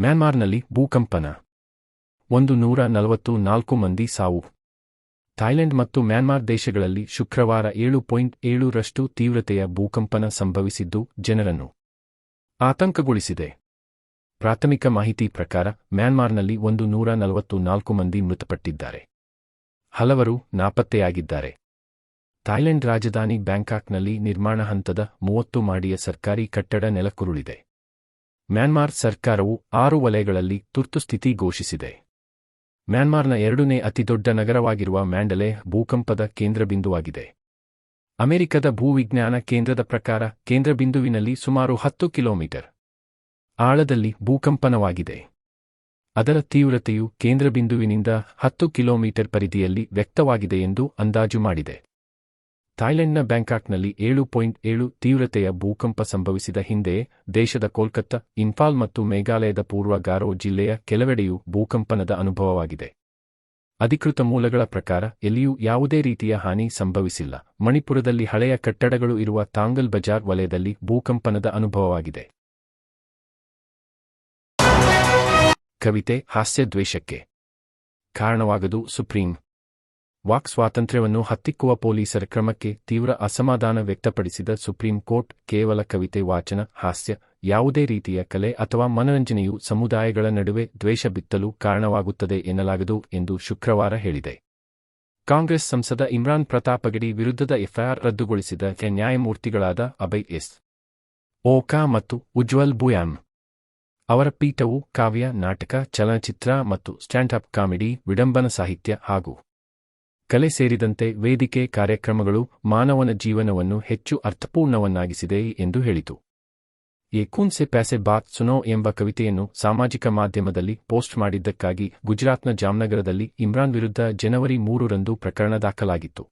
ಮ್ಯಾನ್ಮಾರ್ನಲ್ಲಿ ಭೂಕಂಪನ. ಒಂದು ನೂರ ನಲವತ್ತು ನಾಲ್ಕು ಮಂದಿ ಸಾವು. ಥಾಯ್ಲೆಂಡ್ ಮತ್ತು ಮ್ಯಾನ್ಮಾರ್ ದೇಶಗಳಲ್ಲಿ ಶುಕ್ರವಾರ ಏಳು ಪಾಯಿಂಟ್ ಏಳರಷ್ಟು ತೀವ್ರತೆಯ ಭೂಕಂಪನ ಸಂಭವಿಸಿದ್ದು ಜನರನ್ನು ಆತಂಕಗೊಳಿಸಿದೆ. ಪ್ರಾಥಮಿಕ ಮಾಹಿತಿ ಪ್ರಕಾರ ಮ್ಯಾನ್ಮಾರ್ನಲ್ಲಿ ಒಂದು ನೂರ ನಲವತ್ತು ನಾಲ್ಕು ಮಂದಿ ಮೃತಪಟ್ಟಿದ್ದಾರೆ. ಹಲವರು ನಾಪತ್ತೆಯಾಗಿದ್ದಾರೆ. ಥಾಯ್ಲೆಂಡ್ ರಾಜಧಾನಿ ಬ್ಯಾಂಕಾಕ್ನಲ್ಲಿ ನಿರ್ಮಾಣ ಹಂತದ ಮೂವತ್ತು ಮಾಡಿಯ ಸರ್ಕಾರಿ ಕಟ್ಟಡ ನೆಲಕ್ಕುರುಳಿದೆ. ಮ್ಯಾನ್ಮಾರ್ ಸರ್ಕಾರವು ಆರು ವಲಯಗಳಲ್ಲಿ ತುರ್ತುಸ್ಥಿತಿ ಘೋಷಿಸಿದೆ. ಮ್ಯಾನ್ಮಾರ್ನ ಎರಡನೇ ಅತಿದೊಡ್ಡ ನಗರವಾಗಿರುವ ಮ್ಯಾಂಡಲೆ ಭೂಕಂಪದ ಕೇಂದ್ರಬಿಂದುವಾಗಿದೆ. ಅಮೆರಿಕದ ಭೂವಿಜ್ಞಾನ ಕೇಂದ್ರದ ಪ್ರಕಾರ ಕೇಂದ್ರಬಿಂದುವಿನಲ್ಲಿ ಸುಮಾರು ಹತ್ತು ಕಿಲೋಮೀಟರ್ ಆಳದಲ್ಲಿ ಭೂಕಂಪನವಾಗಿದೆ. ಅದರ ತೀವ್ರತೆಯು ಕೇಂದ್ರಬಿಂದುವಿನಿಂದ ಹತ್ತು ಕಿಲೋಮೀಟರ್ ಪರಿಧಿಯಲ್ಲಿ ವ್ಯಕ್ತವಾಗಿದೆ ಎಂದು ಅಂದಾಜು ಮಾಡಿದೆ. ಥಾಯ್ಲೆಂಡ್ನ ಬ್ಯಾಂಕಾಕ್ನಲ್ಲಿ ಏಳು ಪಾಯಿಂಟ್ ಏಳು ತೀವ್ರತೆಯ ಭೂಕಂಪ ಸಂಭವಿಸಿದ ಹಿಂದೆ ದೇಶದ ಕೋಲ್ಕತ್ತಾ, ಇಂಫಾಲ್ ಮತ್ತು ಮೇಘಾಲಯದ ಪೂರ್ವ ಗಾರೋ ಜಿಲ್ಲೆಯ ಕೆಲವೆಡೆಯೂ ಭೂಕಂಪನದ ಅನುಭವವಾಗಿದೆ. ಅಧಿಕೃತ ಮೂಲಗಳ ಪ್ರಕಾರ ಎಲ್ಲಿಯೂ ಯಾವುದೇ ರೀತಿಯ ಹಾನಿ ಸಂಭವಿಸಿಲ್ಲ. ಮಣಿಪುರದಲ್ಲಿ ಹಳೆಯ ಕಟ್ಟಡಗಳು ಇರುವ ತಾಂಗಲ್ ಬಜಾರ್ ವಲಯದಲ್ಲಿ ಭೂಕಂಪನದ ಅನುಭವವಾಗಿದೆ. ಕವಿತೆ ಹಾಸ್ಯದ್ವೇಷಕ್ಕೆ ಕಾರಣವಾಗದು ಸುಪ್ರೀಂ. ವಾಕ್ ಸ್ವಾತಂತ್ರ್ಯವನ್ನು ಹತ್ತಿಕ್ಕುವ ಪೊಲೀಸರ ಕ್ರಮಕ್ಕೆ ತೀವ್ರ ಅಸಮಾಧಾನ ವ್ಯಕ್ತಪಡಿಸಿದ ಸುಪ್ರೀಂ ಕೋರ್ಟ್ ಕೇವಲ ಕವಿತೆ, ವಾಚನ, ಹಾಸ್ಯ, ಯಾವುದೇ ರೀತಿಯ ಕಲೆ ಅಥವಾ ಮನರಂಜನೆಯು ಸಮುದಾಯಗಳ ನಡುವೆ ದ್ವೇಷ ಬಿತ್ತಲು ಕಾರಣವಾಗುತ್ತದೆ ಎನ್ನಲಾಗದು ಎಂದು ಶುಕ್ರವಾರ ಹೇಳಿದೆ. ಕಾಂಗ್ರೆಸ್ ಸಂಸದ ಇಮ್ರಾನ್ ಪ್ರತಾಪಗಡಿ ವಿರುದ್ಧದ ಎಫ್ಐಆರ್ ರದ್ದುಗೊಳಿಸಿದ ನ್ಯಾಯಮೂರ್ತಿಗಳಾದ ಅಭಯ್ ಎಸ್. ಓಕಾ ಮತ್ತು ಉಜ್ವಲ್ ಬುಯಾಮ್ ಅವರ ಪೀಠವು ಕಾವ್ಯ, ನಾಟಕ, ಚಲನಚಿತ್ರ ಮತ್ತು ಸ್ಟ್ಯಾಂಡ್ ಅಪ್ ಕಾಮಿಡಿ, ವಿಡಂಬನ ಸಾಹಿತ್ಯ ಹಾಗೂ ಕಲೆ ಸೇರಿದಂತೆ ವೇದಿಕೆ ಕಾರ್ಯಕ್ರಮಗಳು ಮಾನವನ ಜೀವನವನ್ನು ಹೆಚ್ಚು ಅರ್ಥಪೂರ್ಣವನ್ನಾಗಿಸಿದೆ ಎಂದು ಹೇಳಿತು. ಎ ಕೂನ್ಸೆ ಪ್ಯಾಸೆ ಬಾತ್ ಸುನೋ ಎಂಬ ಕವಿತೆಯನ್ನು ಸಾಮಾಜಿಕ ಮಾಧ್ಯಮದಲ್ಲಿ ಪೋಸ್ಟ್ ಮಾಡಿದ್ದಕ್ಕಾಗಿ ಗುಜರಾತ್ನ ಜಾಮ್ನಗರದಲ್ಲಿ ಇಮ್ರಾನ್ ವಿರುದ್ಧ ಜನವರಿ ಮೂರರಂದು ಪ್ರಕರಣ ದಾಖಲಾಗಿತ್ತು.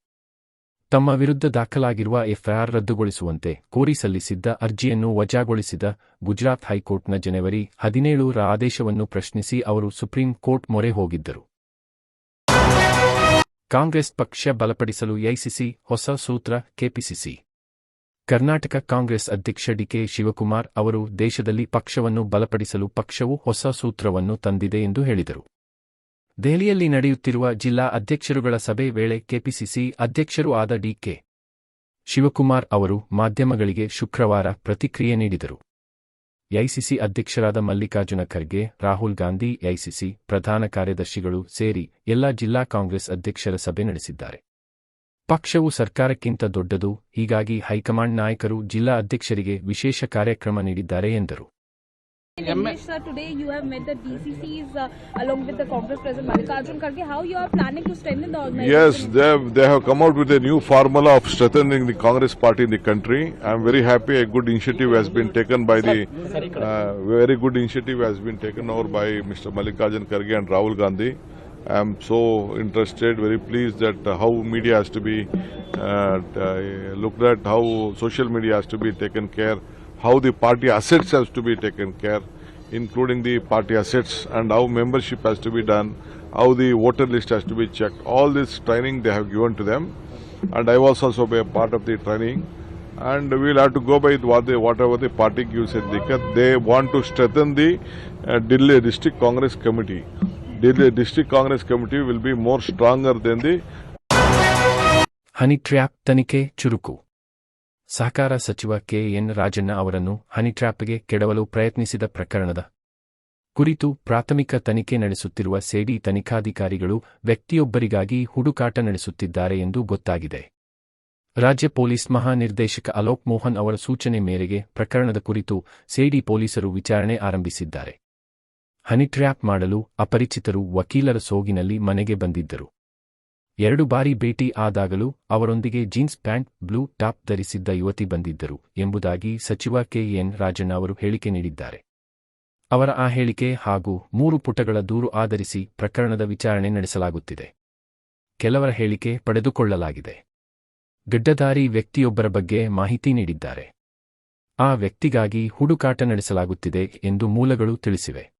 ತಮ್ಮ ವಿರುದ್ಧ ದಾಖಲಾಗಿರುವ ಎಫ್ಐಆರ್ ರದ್ದುಗೊಳಿಸುವಂತೆ ಕೋರಿ ಸಲ್ಲಿಸಿದ್ದ ಅರ್ಜಿಯನ್ನು ವಜಾಗೊಳಿಸಿದ ಗುಜರಾತ್ ಹೈಕೋರ್ಟ್ನ ಜನವರಿ ಹದಿನೇಳರ ಆದೇಶವನ್ನು ಪ್ರಶ್ನಿಸಿ ಅವರು ಸುಪ್ರೀಂ ಕೋರ್ಟ್ ಮೊರೆ ಹೋಗಿದ್ದರು. ಕಾಂಗ್ರೆಸ್ ಪಕ್ಷ ಬಲಪಡಿಸಲು ಎಐಸಿಸಿ ಹೊಸ ಸೂತ್ರ ಕೆಪಿಸಿಸಿ. ಕರ್ನಾಟಕ ಕಾಂಗ್ರೆಸ್ ಅಧ್ಯಕ್ಷ ಡಿಕೆ ಶಿವಕುಮಾರ್ ಅವರು ದೇಶದಲ್ಲಿ ಪಕ್ಷವನ್ನು ಬಲಪಡಿಸಲು ಪಕ್ಷವು ಹೊಸ ಸೂತ್ರವನ್ನು ತಂದಿದೆ ಎಂದು ಹೇಳಿದರು. ದೆಹಲಿಯಲ್ಲಿ ನಡೆಯುತ್ತಿರುವ ಜಿಲ್ಲಾ ಅಧ್ಯಕ್ಷರುಗಳ ಸಭೆ ವೇಳೆ ಕೆಪಿಸಿಸಿ ಅಧ್ಯಕ್ಷರೂ ಆದ ಡಿಕೆ ಶಿವಕುಮಾರ್ ಅವರು ಮಾಧ್ಯಮಗಳಿಗೆ ಶುಕ್ರವಾರ ಪ್ರತಿಕ್ರಿಯೆ ನೀಡಿದರು. ಎಐಸಿಸಿ ಅಧ್ಯಕ್ಷರಾದ ಮಲ್ಲಿಕಾರ್ಜುನ ಖರ್ಗೆ, ರಾಹುಲ್ ಗಾಂಧಿ, ಎಐಸಿಸಿ ಪ್ರಧಾನ ಕಾರ್ಯದರ್ಶಿಗಳು ಸೇರಿ ಎಲ್ಲಾ ಜಿಲ್ಲಾ ಕಾಂಗ್ರೆಸ್ ಅಧ್ಯಕ್ಷರ ಸಭೆ ನಡೆಸಿದ್ದಾರೆ. ಪಕ್ಷವು ಸರ್ಕಾರಕ್ಕಿಂತ ದೊಡ್ಡದು, ಹೀಗಾಗಿ ಹೈಕಮಾಂಡ್ ನಾಯಕರು ಜಿಲ್ಲಾ ಅಧ್ಯಕ್ಷರಿಗೆ ವಿಶೇಷ ಕಾರ್ಯಕ್ರಮ ನೀಡಿದ್ದಾರೆ ಎಂದರು. English, sir, today you have met the DCCs uh, along with the Congress President Mallikarjun Kharge. How you are planning to strengthen the organization? Yes, they have, they have come out with a new formula of strengthening the Congress party in the country. I am very happy a good initiative has been taken by the, uh, very good initiative has been taken over by Mr. Mallikarjun Kharge and Rahul Gandhi. I am so interested, very pleased that uh, how media has to be uh, uh, looked at, how social media has to be taken care, how the party assets has to be taken care, including the party assets and how membership has to be done, how the voter list has to be checked. All this training they have given to them, and I was also be a part of the training. And we will have to go by what they, whatever the party gives at the They want to strengthen the uh, Delhi District Congress Committee. Delhi District Congress Committee will be more stronger than the honey trap ತನಿಖೆ ಚುರುಕು ಸಹಕಾರ ಸಚಿವ K. N. Rajanna ಅವರನ್ನು ಹನಿಟ್ರ್ಯಾಪ್ಗೆ ಕೆಡವಲು ಪ್ರಯತ್ನಿಸಿದ ಪ್ರಕರಣದ ಕುರಿತು ಪ್ರಾಥಮಿಕ ತನಿಖೆ ನಡೆಸುತ್ತಿರುವ ಸೇಡಿ ತನಿಖಾಧಿಕಾರಿಗಳು ವ್ಯಕ್ತಿಯೊಬ್ಬರಿಗಾಗಿ ಹುಡುಕಾಟ ನಡೆಸುತ್ತಿದ್ದಾರೆ ಎಂದು ಗೊತ್ತಾಗಿದೆ. ರಾಜ್ಯ ಪೊಲೀಸ್ ಮಹಾನಿರ್ದೇಶಕ ಅಲೋಕ್ ಮೋಹನ್ ಅವರ ಸೂಚನೆ ಮೇರೆಗೆ ಪ್ರಕರಣದ ಕುರಿತು ಸೇಡಿ ಪೊಲೀಸರು ವಿಚಾರಣೆ ಆರಂಭಿಸಿದ್ದಾರೆ. ಹನಿಟ್ರ್ಯಾಪ್ ಮಾಡಲು ಅಪರಿಚಿತರು ವಕೀಲರ ಸೋಗಿನಲ್ಲಿ ಮನೆಗೆ ಬಂದಿದ್ದರು. ಎರಡು ಬಾರಿ ಭೇಟಿ ಆದಾಗಲೂ ಅವರೊಂದಿಗೆ ಜೀನ್ಸ್ ಪ್ಯಾಂಟ್, ಬ್ಲೂ ಟಾಪ್ ಧರಿಸಿದ್ದ ಯುವತಿ ಬಂದಿದ್ದರು ಎಂಬುದಾಗಿ ಸಚಿವ ಕೆಎನ್ ರಾಜಣ್ಣ ಅವರು ಹೇಳಿಕೆ ನೀಡಿದ್ದಾರೆ. ಅವರ ಆ ಹೇಳಿಕೆ ಹಾಗೂ ಮೂರು ಪುಟಗಳ ದೂರು ಆಧರಿಸಿ ಪ್ರಕರಣದ ವಿಚಾರಣೆ ನಡೆಸಲಾಗುತ್ತಿದೆ. ಕೆಲವರ ಹೇಳಿಕೆ ಪಡೆದುಕೊಳ್ಳಲಾಗಿದೆ. ಗಡ್ಡಧಾರಿ ವ್ಯಕ್ತಿಯೊಬ್ಬರ ಬಗ್ಗೆ ಮಾಹಿತಿ ನೀಡಿದ್ದಾರೆ. ಆ ವ್ಯಕ್ತಿಗಾಗಿ ಹುಡುಕಾಟ ನಡೆಸಲಾಗುತ್ತಿದೆ ಎಂದು ಮೂಲಗಳು ತಿಳಿಸಿವೆ.